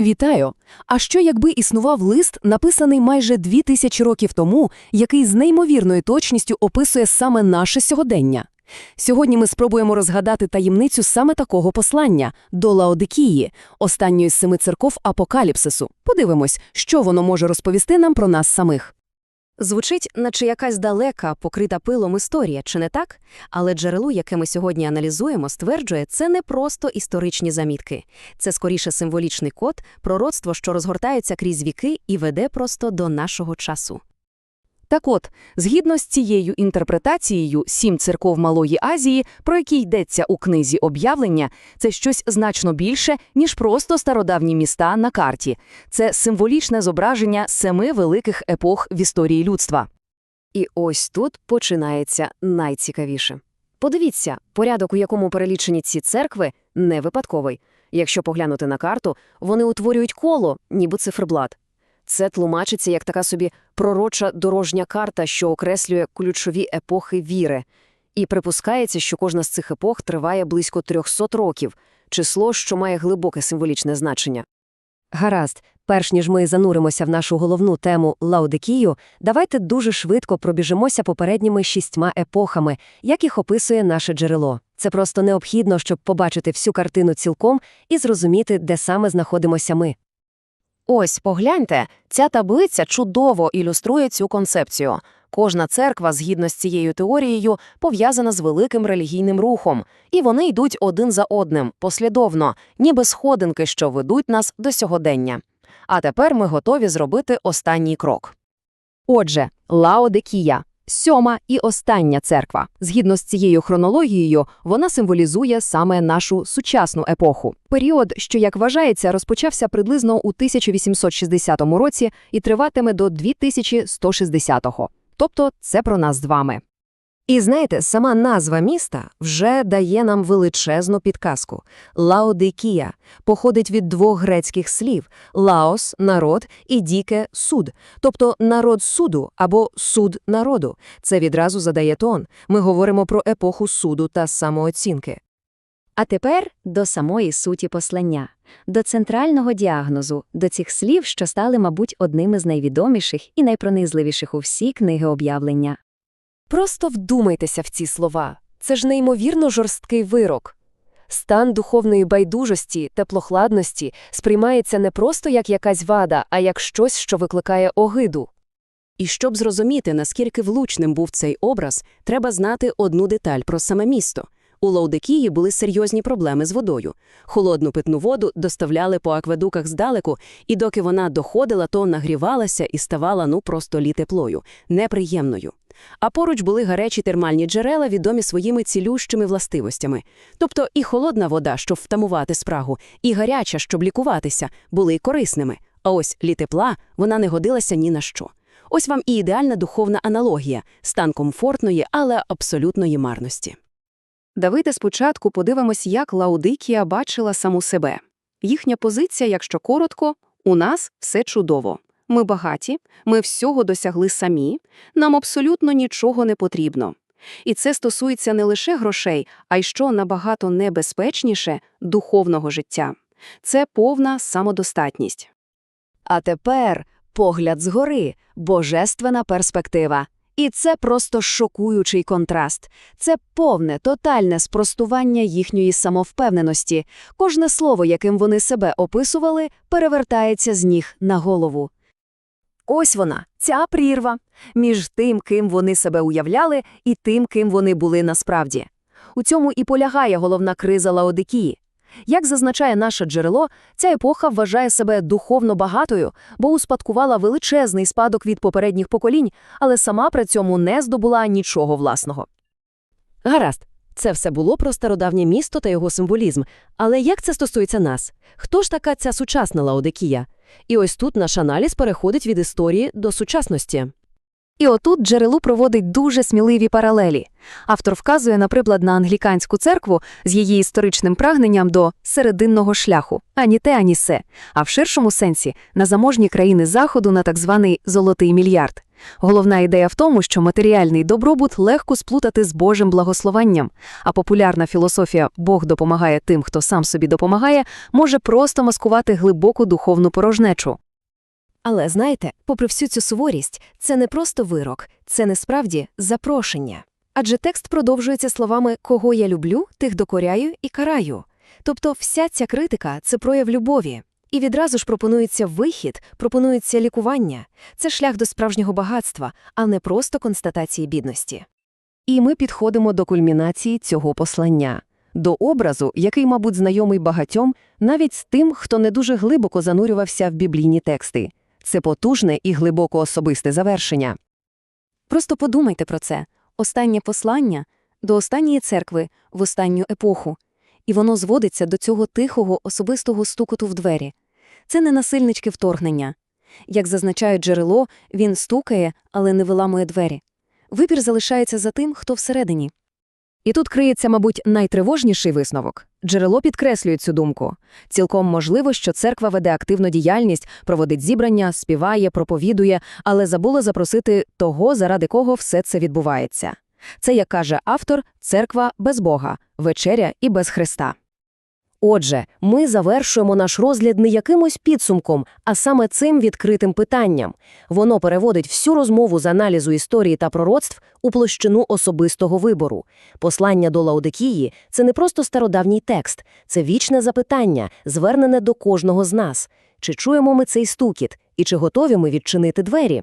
Вітаю! А що якби існував лист, написаний майже дві тисячі років тому, який з неймовірною точністю описує саме наше сьогодення? Сьогодні ми спробуємо розгадати таємницю саме такого послання до Лаодикії, останньої з семи церков апокаліпсису. Подивимось, що воно може розповісти нам про нас самих. Звучить, наче якась далека, покрита пилом історія, чи не так? Але джерело, яке ми сьогодні аналізуємо, стверджує, це не просто історичні замітки. Це скоріше символічний код, пророцтво, що розгортається крізь віки і веде просто до нашого часу. Так от, згідно з цією інтерпретацією сім церков Малої Азії, про які йдеться у книзі об'явлення, це щось значно більше, ніж просто стародавні міста на карті. Це символічне зображення семи великих епох в історії людства. І ось тут починається найцікавіше. Подивіться, порядок, у якому перелічені ці церкви, не випадковий. Якщо поглянути на карту, вони утворюють коло, ніби циферблат. Це тлумачиться як така собі пророча дорожня карта, що окреслює ключові епохи віри. І припускається, що кожна з цих епох триває близько 300 років, число, що має глибоке символічне значення. Гаразд, перш ніж ми зануримося в нашу головну тему Лаудикію, давайте дуже швидко пробіжимося попередніми шістьма епохами, як їх описує наше джерело. Це просто необхідно, щоб побачити всю картину цілком і зрозуміти, де саме знаходимося ми. Ось, погляньте, ця таблиця чудово ілюструє цю концепцію. Кожна церква, згідно з цією теорією, пов'язана з великим релігійним рухом, і вони йдуть один за одним, послідовно, ніби сходинки, що ведуть нас до сьогодення. А тепер ми готові зробити останній крок. Отже, Лаодикія – сьома і остання церква. Згідно з цією хронологією, вона символізує саме нашу сучасну епоху. Період, що, як вважається, розпочався приблизно у 1860 році і триватиме до 2160-го. Тобто це про нас з вами. І знаєте, сама назва міста вже дає нам величезну підказку. Лаодикія походить від двох грецьких слів лаос народ і діке суд, тобто народ суду або суд народу. Це відразу задає тон. Ми говоримо про епоху суду та самооцінки. А тепер до самої суті послання, до центрального діагнозу, до цих слів, що стали, мабуть, одними з найвідоміших і найпронизливіших у всі книги об'явлення. Просто вдумайтеся в ці слова. Це ж неймовірно жорсткий вирок. Стан духовної байдужості, теплохладності сприймається не просто як якась вада, а як щось, що викликає огиду. І щоб зрозуміти, наскільки влучним був цей образ, треба знати одну деталь про саме місто. У Лаудикії були серйозні проблеми з водою. Холодну питну воду доставляли по акведуках здалеку, і доки вона доходила, то нагрівалася і ставала ну просто літеплою, неприємною. А поруч були гарячі термальні джерела, відомі своїми цілющими властивостями. Тобто і холодна вода, щоб втамувати спрагу, і гаряча, щоб лікуватися, були корисними. А ось літепла вона не годилася ні на що. Ось вам і ідеальна духовна аналогія стан комфортної, але абсолютної марності. Давайте спочатку подивимось, як Лаудикія бачила саму себе. Їхня позиція, якщо коротко, у нас все чудово. Ми багаті, ми всього досягли самі, нам абсолютно нічого не потрібно. І це стосується не лише грошей, а й що набагато небезпечніше духовного життя. Це повна самодостатність. А тепер погляд згори, божественна перспектива. І це просто шокуючий контраст. Це повне, тотальне спростування їхньої самовпевненості. Кожне слово, яким вони себе описували, перевертається з ніг на голову. Ось вона, ця прірва, між тим, ким вони себе уявляли, і тим, ким вони були насправді. У цьому і полягає головна криза Лаодикії. Як зазначає наше джерело, ця епоха вважає себе духовно багатою, бо успадкувала величезний спадок від попередніх поколінь, але сама при цьому не здобула нічого власного. Гаразд, це все було про стародавнє місто та його символізм. Але як це стосується нас? Хто ж така ця сучасна Лаодикія? І ось тут наш аналіз переходить від історії до сучасності. І отут джерело проводить дуже сміливі паралелі. Автор вказує, наприклад, на англіканську церкву з її історичним прагненням до серединного шляху, ані те, ані се, а в ширшому сенсі на заможні країни Заходу на так званий «золотий мільярд». Головна ідея в тому, що матеріальний добробут легко сплутати з Божим благословенням, а популярна філософія «Бог допомагає тим, хто сам собі допомагає» може просто маскувати глибоку духовну порожнечу. Але знаєте, попри всю цю суворість, це не просто вирок, це насправді запрошення. Адже текст продовжується словами «кого я люблю, тих докоряю і караю». Тобто вся ця критика – це прояв любові. І відразу ж пропонується вихід, пропонується лікування. Це шлях до справжнього багатства, а не просто констатації бідності. І ми підходимо до кульмінації цього послання, до образу, який, мабуть, знайомий багатьом, навіть з тим, хто не дуже глибоко занурювався в біблійні тексти. Це потужне і глибоко особисте завершення. Просто подумайте про це. Останнє послання до останньої церкви в останню епоху. І воно зводиться до цього тихого, особистого стукоту в двері. Це не насильнички вторгнення. Як зазначає джерело, він стукає, але не виламує двері. Вибір залишається за тим, хто всередині. І тут криється, мабуть, найтривожніший висновок. Джерело підкреслює цю думку. Цілком можливо, що церква веде активну діяльність, проводить зібрання, співає, проповідує, але забула запросити того, заради кого все це відбувається. Це, як каже автор, церква без Бога, вечеря і без Христа. Отже, ми завершуємо наш розгляд не якимось підсумком, а саме цим відкритим питанням. Воно переводить всю розмову з аналізу історії та пророцтв у площину особистого вибору. Послання до Лаодикії – це не просто стародавній текст, це вічне запитання, звернене до кожного з нас. Чи чуємо ми цей стукіт, і чи готові ми відчинити двері?